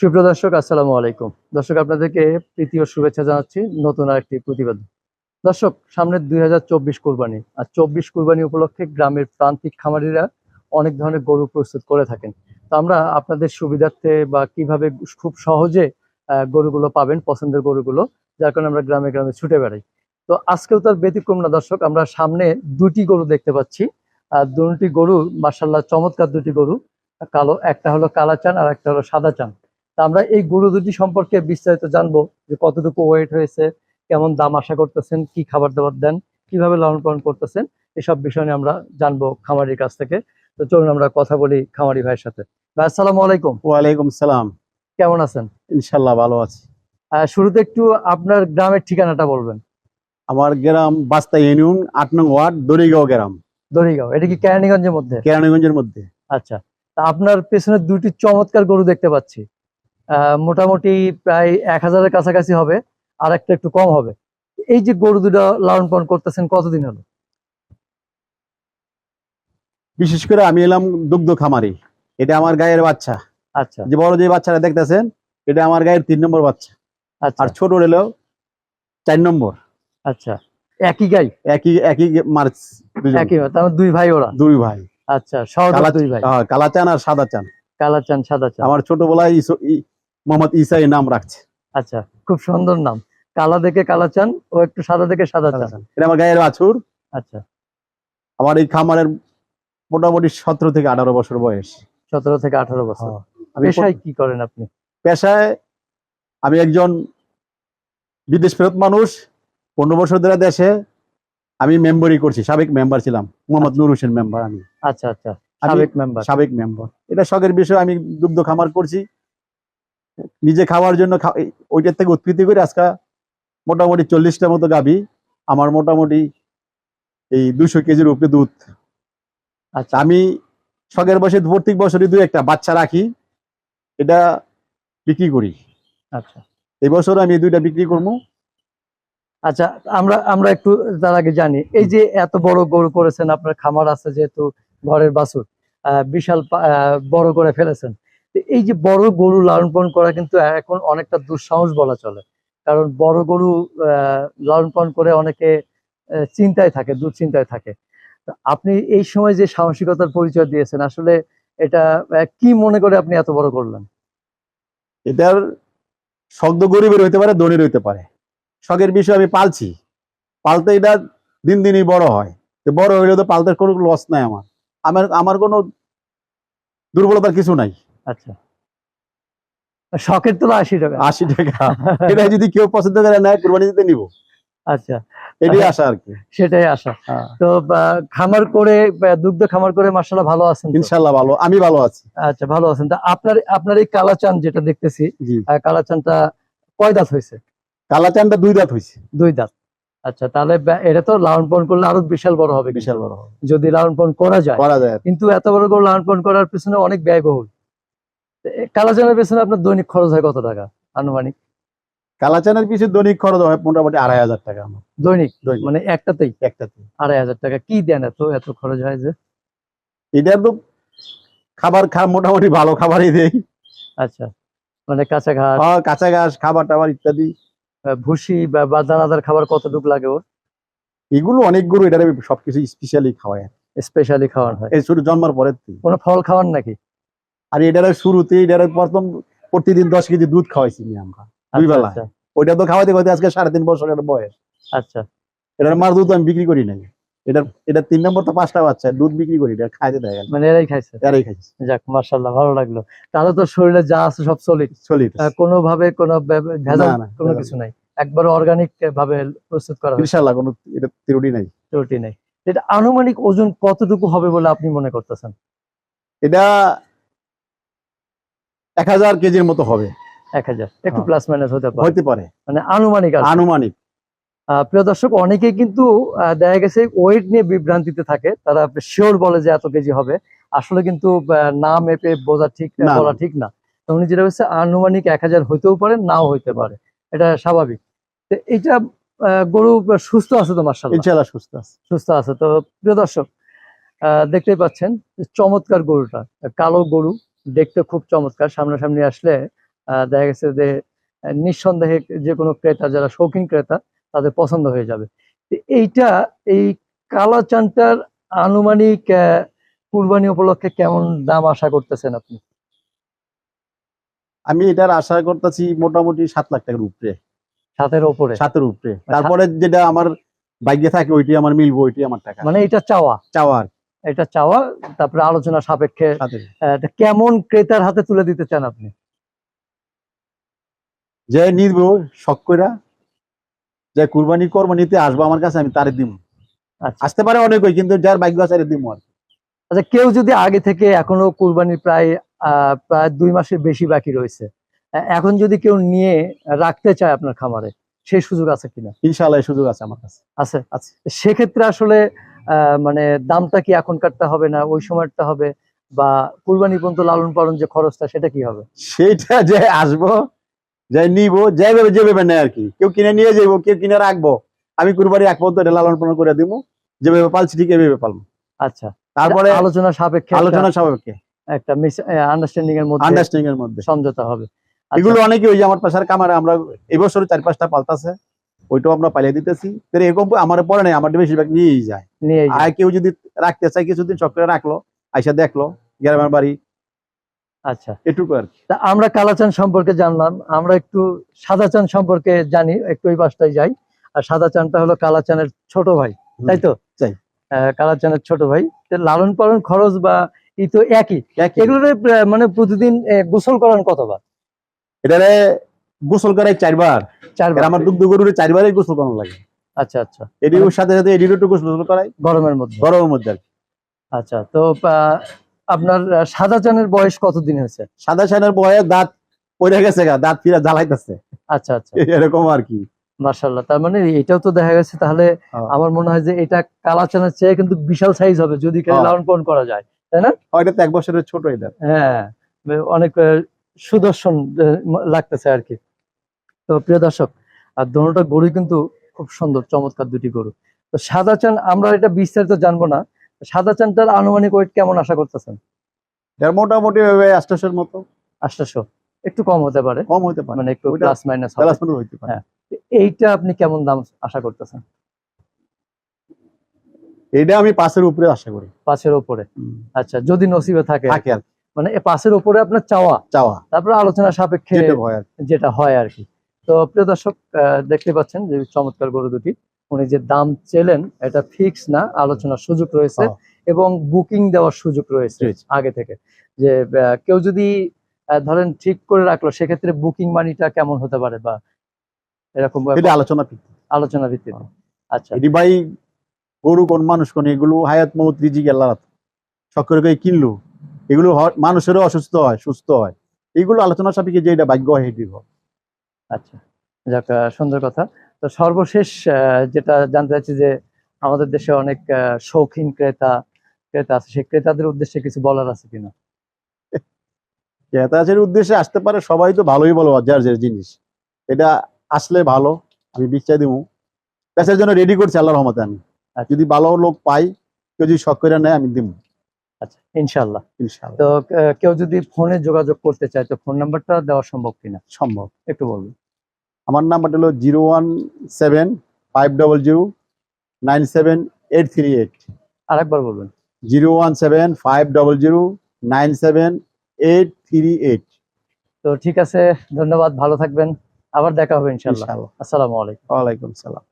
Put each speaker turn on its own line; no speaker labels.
সুপ্রিয় দর্শক, আসসালামু আলাইকুম। দর্শক, আপনাদেরকে প্রীতি ও শুভেচ্ছা জানাচ্ছি নতুন আরেকটি প্রতিবেদন। দর্শক সামনে দুই হাজার চব্বিশ কোরবানি, আর চব্বিশ কোরবানি উপলক্ষে গ্রামের প্রান্তিক খামারিরা অনেক ধরনের গরু প্রস্তুত করে থাকেন। তো আমরা আপনাদের সুবিধার্থে বা কীভাবে খুব সহজে গরুগুলো পাবেন, পছন্দের গরুগুলো, যার কারণে আমরা গ্রামে গ্রামে ছুটে বেড়াই। তো আজকেও তার ব্যতিক্রম না দর্শক, আমরা সামনে দুটি গরু দেখতে পাচ্ছি। আর দুটি গরু মার্শাল্লাহ চমৎকার দুটি গরু, কালো, একটা হলো কালা চান আর একটা হলো সাদা চান আমরা এই গরু দুটি সম্পর্কে বিস্তারিত জানব যে কতটুকু ওয়েট হয়েছে কেমন দাম আশা করতেছেন কি খাবার দাবার দেন কীভাবে লালন পালন করতেছেন এসব বিষয় নিয়ে আমরা জানব খামারির কাছ থেকে। তো চলুন আমরা কথা বলি খামারি ভাইয়ের সাথে। ভাই আসসালামু আলাইকুম।
ওয়ালাইকুম সালাম।
কেমন আছেন?
ইনশাল্লাহ ভালো আছি।
শুরুতে একটু আপনার গ্রামের ঠিকানাটা বলবেন।
আমার গ্রাম বাস্তা ইউনিয়ন আট নং ওয়ার্ড দরিগাঁও গ্রাম।
দড়িগাঁও এটা কি কেরানীগঞ্জের মধ্যে?
কেরানীগঞ্জের মধ্যে।
আচ্ছা তা আপনার পেছনে দুটি চমৎকার গরু দেখতে পাচ্ছি। মোটামুটি প্রায় এক হাজারের কাছাকাছি হবে আর একটা একটু কম হবে। এই যে গরু দুটো লালন পালন করতেছেন কতদিন হলো?
বিশেষ করে আমি এলাম দুগ্ধ খামারি। এটা আমার গায়ের বাচ্চা।
আচ্ছা।
যে বড় যে বাচ্চাটা দেখতেছেন এটা আমার গায়ের তিন নম্বর বাচ্চা।
আচ্ছা।
আর ছোট হলো চার নম্বর।
আচ্ছা। একই গাই?
একই একই মার্চ
একই তার দুই ভাই ওরা?
দুই ভাই।
আচ্ছা দুই ভাই।
হ্যাঁ, কালা চান আর সাদা চান।
কালা চান সাদা চান।
আমার ছোটবেলায় ইসো- মোহাম্মদ ইসাই নাম রাখছে।
আচ্ছা খুব সুন্দর নাম। কালা দেখে কালা চান ও একটু সাদা দেখে সাদা চান।
এটা আমার গায়ের বাছুর
আচ্ছা।
আমার এই খামারের মোটামুটি সতেরো থেকে আঠারো বছর বয়স।
সতেরো থেকে আঠারো বছর। পেশায় কি করেন আপনি?
পেশায় আমি একজন বিদেশ ফেরত মানুষ। পনেরো বছর ধরে দেশে আমি মেম্বারই করছি সাবেক মেম্বার ছিলাম। মোহাম্মদ নুর হোসেন মেম্বার আমি।
আচ্ছা আচ্ছা। সাবেক মেম্বার।
সাবেক মেম্বার। এটা শখের বিষয় আমি দুগ্ধ খামার করছি। নিজে খাওয়ার জন্য ওইটার থেকে উৎপত্তি করে আজকে মোটামুটি চল্লিশটা মতো গাবি আমার মোটামুটি এই দুশো কেজির উপরে দুধ।
আচ্ছা।
আমি শখের বসে প্রত্যেক বছরই দু একটা বাচ্চা রাখি। এটা বিক্রি করি।
আচ্ছা।
এই বছর আমি এই দুইটা বিক্রি করব।
আচ্ছা আমরা আমরা একটু তার আগে জানি। এই যে এত বড় গরু করেছেন আপনার খামার আছে যেহেতু ঘরের বাছুর আহ, বিশাল বড় করে ফেলেছেন। এই যে বড় গরু লালন পালন করা কিন্তু এখন অনেকটা দুঃসাহস বলা চলে। কারণ বড় গরু লালন পালন করে অনেকে চিন্তায় থাকে, দুশ্চিন্তায় থাকে। আপনি এই সময় যে সাহসিকতার পরিচয় দিয়েছেন, আসলে এটা কি মনে করে আপনি এত বড় করলেন?
এটার শব্দ গরিবের হইতে পারে, ধনীর হইতে পারে। শখের বিষয় আমি পালছি। পালতে এটা দিন দিনই বড় হয়। বড় হইলে তো পালতে কোনো লস নাই আমার। আমার আমার কোনো দুর্বলতার কিছু নাই।
আচ্ছা। শখের তোলা আশি টাকা।
আশি টাকা। এটা যদি কেউ পছন্দ করে নেয় কোরবানি দিতে নিব।
আচ্ছা।
এটাই আশা আর কি।
সেটাই আশা। তো খামার করে দুগ্ধ খামার করে মার্শাল্লাহ ভালো আছেন
ইনশাল্লাহ ভালো আমি ভালো আছি।
আচ্ছা ভালো আছেন। তা আপনার আপনার এই কালাচান যেটা দেখতেছি কালাচানটা কয় দাঁত হয়েছে?
কালাচানটা দুই দাঁত হয়েছে।
দুই দাঁত। আচ্ছা তাহলে এটা তো লালন পালন করলে আরও বিশাল বড় হবে
বিশাল বড় হবে।
যদি লালন পালন করা যায়।
করা যায়।
কিন্তু এত বড় করে লালন পালন করার পেছনে অনেক ব্যয়বহুল। কালাচানের পেছনে আপনার দৈনিক খরচ হয় কত টাকা আনুমানিক?
কালাচানের পিছনে দৈনিক খরচ হয় মোটামুটি আড়াই হাজার টাকা আমার।
দৈনিক? মানে একটাতেই?
একটাতে
আড়াই হাজার টাকা। কি দেন এত এত খরচ হয় যে?
এটার তো খাবার খা মোটামুটি ভালো খাবারই দেই।
আচ্ছা মানে কাঁচা ঘাস?
আহ, কাঁচা ঘাস খাবার টাবার ইত্যাদি।
ভুসি বা দানাদার খাবার কতটুকু লাগে ওর?
এগুলো অনেকগুলো এটার সবকিছু স্পেশালি খাওয়ায়।
স্পেশালি খাওয়ানো হয়।
এই শুরু জন্মার পরের।
কোনো ফল খাওয়ান নাকি?
আর এটার শুরুতে এটার প্রথম প্রতিদিন দশ কেজি দুধ খাওয়াইছি আমরা দুই
আচ্ছা,
বেলা।
আচ্ছা,
ওইটা তো খাওয়াইতে খাওয়াইতে আজকে সাড়ে তিন বছরের বয়স।
আচ্ছা।
এটার মার দুধ আমি বিক্রি করি নাই। এটার এটা তিন নম্বর তো পাঁচটা বাচ্চা দুধ বিক্রি করি এটা খাইতে দেয়
মানে এরাই খাইছে?
এরাই খাইছি।
যাক মার্শাল্লাহ ভালো লাগল। তাহলে তো শরীরে যা আছে সব সলিড
চলি
কোনো ভাবে কোনো ভেজাল কোনো কিছু নাই। একবার অর্গানিক ভাবে প্রস্তুত করা হয়েছে।
ইনশাল্লাহ কোনো এটা ত্রুটি নাই।
ত্রুটি নেই। এটা আনুমানিক ওজন কতটুকু হবে বলে আপনি মনে করতেছেন?
এটা এক হাজার কেজির মতো হবে।
এক হাজার। একটু
হ্যাঁ।
প্লাস মাইনাস হতে পারে।
হইতে পারে।
মানে আনুমানিক
আনুমানিক।
প্রিয় দর্শক অনেকেই কিন্তু দেখা গেছে ওয়েট নিয়ে বিভ্রান্তিতে থাকে। তারা শিওর বলে যে এত কেজি হবে। আসলে কিন্তু না মেপে বোঝা ঠিক
না,
বলা ঠিক না। উনি যেটা হচ্ছে আনুমানিক এক হাজার হইতেও পারে নাও হইতে পারে। এটা স্বাভাবিক। তো আহ, গরু সুস্থ আছে তো মার্শাল্লাহ
সুস্থ আছে।
সুস্থ আছে। তো প্রিয় দর্শক আহ, দেখতেই পাচ্ছেন যে চমৎকার গরুটা কালো গরু। দেখতে খুব চমৎকার। সামনাসামনি আসলে আহ, দেখা গেছে যে নিঃসন্দেহে যে কোনো ক্রেতা যারা শৌখিন ক্রেতা তাদের পছন্দ হয়ে যাবে। এইটা এই কালাচানটার আনুমানিক কুরবানি উপলক্ষে কেমন দাম আশা করতেছেন আপনি?
আমি এটার আশা করতেছি মোটামুটি সাত লাখ টাকার উপরে।
সাতের উপরে
সাতের উপরে। তারপরে যেটা আমার বাইকে থাকে ওইটি আমার মিলবো ওইটি আমার টাকা।
মানে এটা চাওয়া?
চাওয়ার
এটা চাওয়া তারপরে আলোচনা সাপেক্ষে কেমন ক্রেতার হাতে তুলে দিতে চান আপনি?
যে নিব শখ কইরা যে কুরবানি করব নিতে আসব আমার কাছে আমি তারে দিব
আচ্ছা।
আসতে পারে অনেকই কিন্তু যার ভাগ্য আছে দিব আর
আচ্ছা কেউ যদি আগে থেকে এখনও কুরবানির প্রায় আহ, প্রায় দুই মাসের বেশি বাকি রয়েছে এখন যদি কেউ নিয়ে রাখতে চায় আপনার খামারে সেই সুযোগ আছে কিনা?
ইনশাআল্লাহ সুযোগ আছে আমার কাছে।
আছে?
আছে।
সেক্ষেত্রে আসলে মানে দামটা কি এখনকারটা হবে না ওই সময়টা হবে? বা কুরবানি পর্যন্ত লালন পালন যে খরচটা সেটা কি হবে?
সেইটা যে আসব যে নিব যেভাবে যেভাবে নেয় আর কি। কেউ কিনে নিয়ে যাইবো কেউ কিনে রাখব। আমি কুরবানি এক পর্যন্ত এটা লালন পালন করে দিব। যেভাবে পালছি ঠিক এভাবে পালবো।
আচ্ছা।
তারপরে
আলোচনা সাপেক্ষে
আলোচনা সাপেক্ষে।
একটা আন্ডারস্ট্যান্ডিং এর মধ্যে
আন্ডারস্ট্যান্ডিং এর মধ্যে।
সমঝোতা হবে। আচ্ছা,
এগুলো অনেকে ওই যে আমার পাশার কামারে আমরা এবছর চার পাঁচটা পাল্টাছে ওইটাও আমরা পালিয়ে দিতেছি। এরকম আমার পরে নাই আমার বেশিরভাগ নিয়েই যায়। আর কেউ যদি রাখতে চায় কিছুদিন শখ করে রাখল আইসা দেখল গ্রামের বাড়ি।
আচ্ছা।
এটুকু আর কি।
আমরা কালাচান সম্পর্কে জানলাম আমরা একটু সাদা চান সম্পর্কে জানি একটু ওই পাশটায় যাই। আর সাদা চানটা হলো কালাচানের ছোট ভাই তাই তো? কালাচানের ছোট ভাই। লালন পালন খরচ বা ই তো একই। এগুলোর মানে প্রতিদিন গোসল করেন কতবার?
এটারে গোসল করাই চারবার।
চারবার
আমার দুগ্ধ গরুরে চারবারই গোসল করানো লাগে।
আচ্ছা আচ্ছা।
এটির সাথে সাথে এটির একটু গোসল করাই।
গরমের মধ্যে।
গরমের মধ্যে
আচ্ছা তো আপনার সাদা চানের বয়স কতদিন হয়েছে?
সাদা সানের বয়ে দাঁত পড়ে গেছে গা দাঁত ফিরা জ্বালাইতেছে।
আচ্ছা আচ্ছা।
এরকম আর কি।
মার্শাল্লাহ তার মানে এটাও তো দেখা গেছে তাহলে
হ্যাঁ।
আমার মনে হয় যে এটা কালাচানের চেয়ে কিন্তু বিশাল সাইজ হবে যদি
হ্যাঁ।
লালন পালন করা যায় তাই না?
ওইটা তো এক বছরের ছোট এটা।
হ্যাঁ অনেক সুদর্শন লাগতেছে আর কি। তো প্রিয় দর্শক আর দোনোটা গরু কিন্তু খুব সুন্দর চমৎকার দুটি গরু। তো সাদা চান আমরা এটা বিস্তারিত জানব না। সাদা চানটার আনুমানিক ওয়েট কেমন আশা করতেছেন?
এর মোটামুটি ভাবে আষ্টাশের মতো।
আটশো একটু কম হতে পারে।
কম হতে পারে।
মানে একটু প্লাস মাইনাস
প্লাস মতো হইতে পারে।
হ্যাঁ। এইটা আপনি কেমন দাম আশা করতেছেন?
এটা আমি পাঁচের উপরে আশা করি।
পাঁচের উপরে। আচ্ছা যদি নসিবে থাকে।
থাকে আর
মানে এ পাঁচের ওপরে আপনার চাওয়া।
চাওয়া।
তারপরে আলোচনা সাপেক্ষে
যেটা
হয় আর কি। তো প্রিয় দর্শক দেখতে পাচ্ছেন যে চমৎকার গরু দুটি উনি যে দাম চেলেন এটা ফিক্স না আলোচনার সুযোগ রয়েছে
হ্যাঁ।
এবং বুকিং দেওয়ার সুযোগ রয়েছে। আগে থেকে যে কেউ যদি ধরেন ঠিক করে রাখল সেক্ষেত্রে বুকিং মানিটা কেমন হতে পারে বা এরকম
আলোচনা ভিত্তিক।
আলোচনা ভিত্তিতে আচ্ছা
এটি ভাই গরু কোন মানুষ কোন এগুলো হায়াত মৌত রিজিক আল্লাহ সকরে করে কিনলো এগুলো মানুষেরও অসুস্থ হয় সুস্থ হয় এগুলো আলোচনা সাপেক্ষে যে এটা ভাগ্য হয় এটি হয়।
আচ্ছা যাক সুন্দর কথা। তো সর্বশেষ যেটা জানতে চাচ্ছি যে আমাদের দেশে অনেক শৌখিন ক্রেতা ক্রেতা আছে। সেই ক্রেতাদের উদ্দেশ্যে কিছু বলার আছে কিনা?
ক্রেতাদের উদ্দেশ্যে আসতে পারে সবাই তো ভালোই বলো যার যার জিনিস। এটা আসলে ভালো আমি বিশ্বাস দিব। বেচার জন্য রেডি করছি আল্লাহর রহমতে আমি।
আচ্ছা।
যদি ভালো লোক পাই কেউ যদি শখ করে নেয় আমি দিব
আচ্ছা ইনশাল্লাহ
ইনশাআল্লাহ।
তো কেউ যদি ফোনে যোগাযোগ করতে চায় তো ফোন নাম্বারটা দেওয়া সম্ভব কিনা?
সম্ভব।
একটু বলুন।
আমার নাম্বারটা হলো zero one seven five double zero nine seven eight three eight.
আরেকবার বলবেন।
Zero one seven five double zero nine seven eight three eight.
তো ঠিক আছে ধন্যবাদ ভালো থাকবেন। আবার দেখা হবে ইনশাল্লাহ আসসালামু আলাইকুম।
ওয়ালাইকুম সালাম।